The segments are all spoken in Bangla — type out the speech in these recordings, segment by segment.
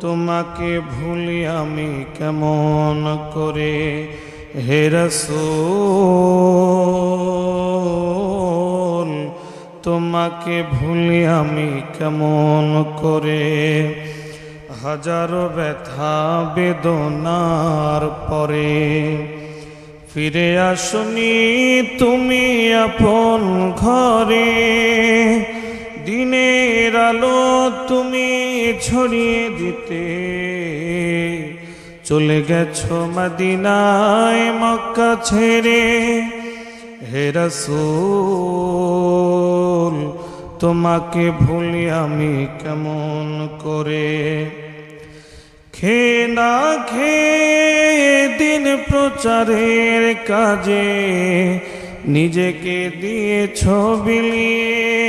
তোমাকে ভুলি আমি কেমন করে? হে তোমাকে ভুলি আমি কেমন করে? হাজারো ব্যথা বেদনার পরে ফিরে আসনি তুমি আপন ঘরে। দিনের আলো তুমি ছড়িয়ে দিতে। চলে গেছো মদিনায় মক্কা ছেড়ে। হে রাসূল, তোমাকে ভুলি আমি কেমন করে? খে না খে দিন প্রচারের কাজে, নিজেকে দিয়েছ ছবিলিয়ে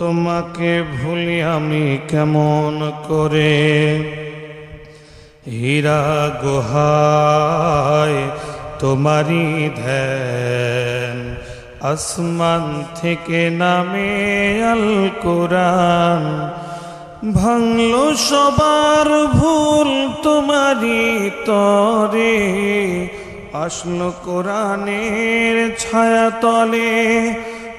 তোমাকে ভুলি আমি কেমন করে? হীরা গুহায় তোমারি ধ্যান। আসমান থেকে নামে আল কোরআন ভাঙলো সবার ভুল তোমারি তরে। আসলো কোরআনের ছায়া তলে